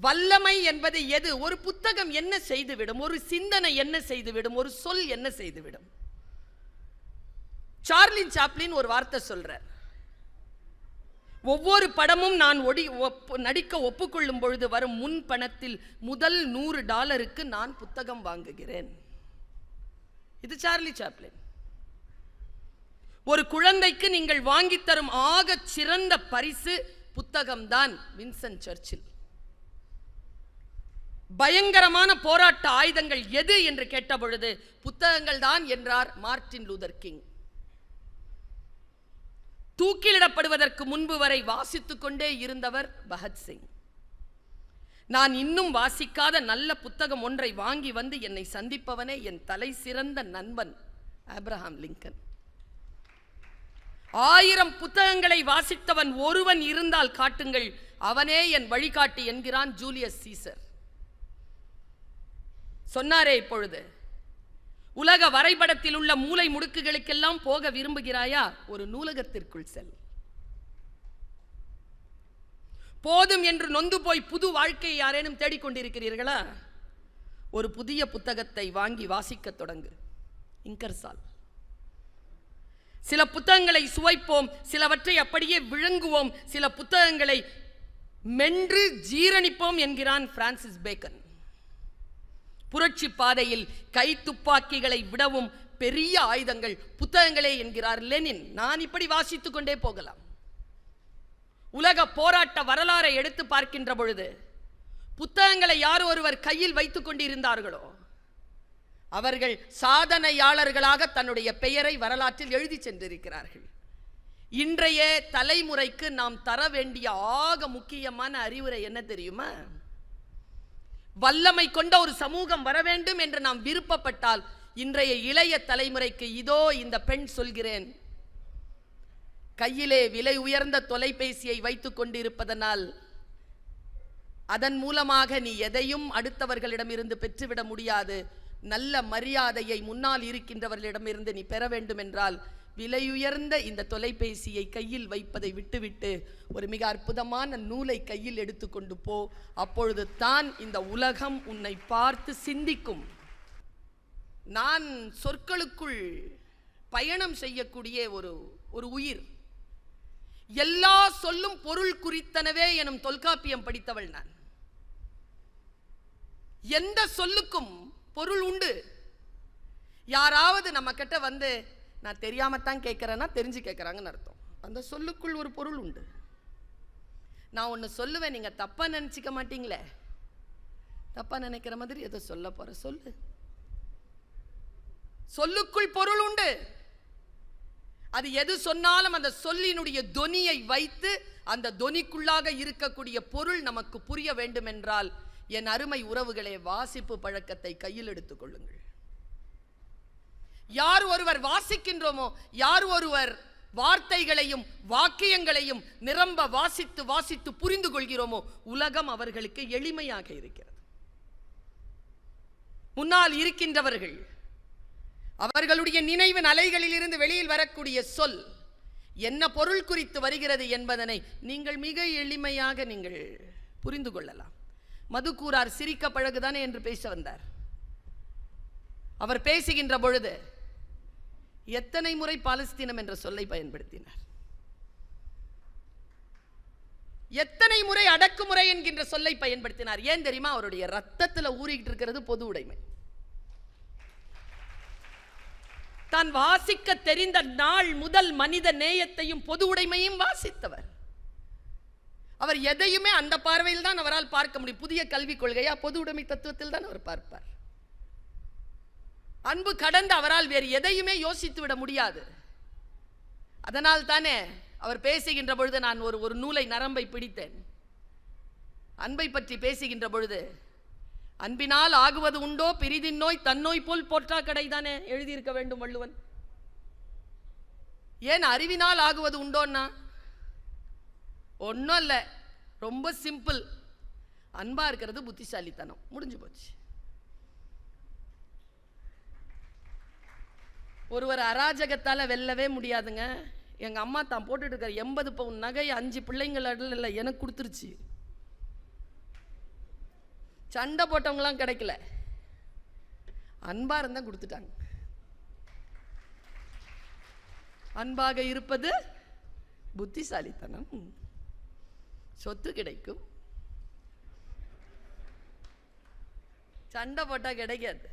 வல்லமை என்பது எது? ஒரு புத்தகம் என்ன செய்துவிடும்? ஒரு சிந்தனை என்ன செய்துவிடும்? ஒரு சொல் என்ன செய்துவிடும்? சார்லின் சாப்ளின் ஒரு வார்த்தை சொல்றார். ஒவ்வொரு படமும் நான் ஒடி நடிக்க ஒப்புக்கொள்ளும் பொழுது வரும் முன் பணத்தில் முதல் நூறு டாலருக்கு நான் புத்தகம் வாங்குகிறேன். இது சார்லி சாப்ளின். ஒரு குழந்தைக்கு நீங்கள் வாங்கித்தரும் ஆகச் சிறந்த பரிசு புத்தகம்தான் வின்சென்ட் சர்ச்சில். பயங்கரமான போராட்ட ஆயுதங்கள் எது என்று கேட்டபொழுது புத்தகங்கள் தான் என்றார் மார்ட்டின் லூதர் கிங். தூக்கிலிடப்படுவதற்கு முன்பு வரை வாசித்துக் கொண்டே இருந்தவர் பகத்சிங் நான் இன்னும் வாசிக்காத நல்ல புத்தகம் ஒன்றை வாங்கி வந்து என்னை சந்திப்பவனே என் தலை சிறந்த நண்பன் ஆப்ரஹாம் லிங்கன். ஆயிரம் புத்தகங்களை வாசித்தவன் ஒருவன் இருந்தால் காட்டுங்கள் அவனே என் வழிகாட்டி என்கிறான் ஜூலியஸ் சீசர். சொன்னாரே இப்பொழுது உலக வரைபடத்தில் உள்ள மூலை முடுக்குகளுக்கெல்லாம் போக விரும்புகிறாயா? ஒரு நூலகத்திற்குள் செல். போதும் என்று நொந்து போய் புது வாழ்க்கையை யாரேனும் தேடிக்கொண்டிருக்கிறீர்களா ஒரு புதிய புத்தகத்தை வாங்கி வாசிக்கத் தொடங்கு. இங்கர்சால் சில புத்தகங்களை சுவைப்போம் சிலவற்றை அப்படியே விழுங்குவோம் சில புத்தகங்களை மென்று ஜீரணிப்போம் என்கிறான் பிரான்சிஸ் பேக்கன் புரட்சி பாதையில் கை துப்பாக்கிகளை விடவும் பெரிய ஆயுதங்கள் புத்தகங்களே என்கிறார் லெனின். நான் இப்படி வாசித்து கொண்டே போகலாம். உலக போராட்ட வரலாறை எடுத்து பார்க்கின்ற பொழுது புத்தகங்களை யார் ஒருவர் கையில் வைத்துக் கொண்டிருந்தார்களோ அவர்கள் சாதனையாளர்களாக தன்னுடைய பெயரை வரலாற்றில் எழுதி சென்றிருக்கிறார்கள். இன்றைய தலைமுறைக்கு நாம் தர வேண்டிய ஆக முக்கியமான அறிவுரை என்ன தெரியுமா? வல்லமை கொண்ட ஒரு சமூகம் வர வேண்டும் என்று நாம் விருப்பப்பட்டால் இன்றைய இளைய தலைமுறைக்கு இதோ இந்த பெண் சொல்கிறேன். கையிலே விலை உயர்ந்த தொலைபேசியை வைத்துக் கொண்டிருப்பதனால் அதன் மூலமாக நீ எதையும் அடுத்தவர்களிடமிருந்து பெற்றுவிட முடியாது. நல்ல மரியாதையை முன்னால் இருக்கின்றவர்களிடமிருந்து நீ பெற வேண்டும் என்றால் விலையுயர்ந்த இந்த தொலைபேசியை கையில் வைப்பதை விட்டுவிட்டு ஒரு மிக அற்புதமான நூலை கையில் எடுத்துக்கொண்டு போ. அப்பொழுது தான் இந்த உலகம் உன்னை பார்த்து சிந்திக்கும். நான் சொற்களுக்குள் பயணம் செய்யக்கூடிய ஒரு ஒரு உயிர். எல்லா சொல்லும் பொருள் குறித்தனவே எனும் தொல்காப்பியம் படித்தவள் நான். எந்த சொல்லுக்கும் பொருள் உண்டு. யாராவது நம்ம கிட்ட வந்து நான் தெரியாமத்தான் கேட்குறேன்னா தெரிஞ்சு கேட்குறாங்கன்னு அர்த்தம். அந்த சொல்லுக்குள் ஒரு பொருள் உண்டு. நான் ஒன்று சொல்லுவேன் நீங்கள் தப்பாக நினச்சிக்க மாட்டீங்களே. தப்பா நினைக்கிற மாதிரி எதை சொல்ல போற? சொல்லு. சொல்லுக்குள் பொருள் உண்டு. அது எது சொன்னாலும் அந்த சொல்லினுடைய தொனியை வைத்து அந்த தொனிக்குள்ளாக இருக்கக்கூடிய பொருள் நமக்கு புரிய வேண்டும் என்றால் என் அருமை உறவுகளே வாசிப்பு பழக்கத்தை கையில் எடுத்துக் கொள்ளுங்கள். யார் ஒருவர் வாசிக்கின்றோமோ யார் ஒருவர் வார்த்தைகளையும் வாக்கியங்களையும் நிரம்ப வாசித்து வாசித்து புரிந்து கொள்கிறோமோ உலகம் அவர்களுக்கு எளிமையாக இருக்கிறது. முன்னால் இருக்கின்றவர்கள் அவர்களுடைய நினைவின் அலைகளில் இருந்து வெளியில் வரக்கூடிய சொல் என்ன பொருள் குறித்து வருகிறது என்பதனை நீங்கள் மிக எளிமையாக நீங்கள் புரிந்து கொள்ளலாம். மதுக்கூறார் சிரிக்க பழகுதானே என்று பேச வந்தார். அவர் பேசுகின்ற பொழுது எத்தனை முறை பாலஸ்தீனம் என்ற சொல்லை பயன்படுத்தினார்? எத்தனை முறை அடக்குமுறை என்கின்ற சொல்லை பயன்படுத்தினார்? ஏன் தெரியுமா? அவருடைய ரத்தத்துல ஊறிக்கிட்டு இருக்கிறது பொது உடைமை. தான் வாசிக்க தெரிந்த நாள் முதல் மனித நேயத்தையும் பொது உடைமையும் வாசித்தவர். அவர் எதையுமே அந்த பார்வையில் தான் அவரால் பார்க்க முடியும். புதிய கல்விக் கொள்கையா? பொது உடைமை தத்துவத்தில் தான் அவர் பார்ப்பார். அன்பு கடந்து அவரால் வேறு எதையுமே யோசித்து விட முடியாது. அதனால் தானே அவர் பேசுகின்ற பொழுது நான் ஒரு ஒரு நூலை நரம்பை பிடித்தேன். அன்பை பற்றி பேசுகின்ற பொழுது அன்பினால் ஆகுவது உண்டோ பிரிதின் நோய் தன்னோய் போல் போற்றா கடைதானே எழுதியிருக்க வேண்டும் வள்ளுவன். ஏன் அறிவினால் ஆகுவது உண்டோன்னா ஒன்றும் இல்லை ரொம்ப சிம்பிள். அன்பா இருக்கிறது புத்திசாலித்தனம். முடிஞ்சு போச்சு. ஒருவர் அராஜகத்தால் வெல்லவே முடியாதுங்க. எங்கள் அம்மா தான் போட்டுட்டு இருக்கிற எண்பது பவுன் நகை அஞ்சு பிள்ளைங்களில் இல்லை எனக்கு கொடுத்துருச்சு. சண்டை போட்டவங்களாம் கிடைக்கல. அன்பாக இருந்தால் கொடுத்துட்டாங்க. அன்பாக இருப்பது புத்திசாலித்தனம். சொத்து கிடைக்கும். சண்டை போட்டால் கிடைக்காது.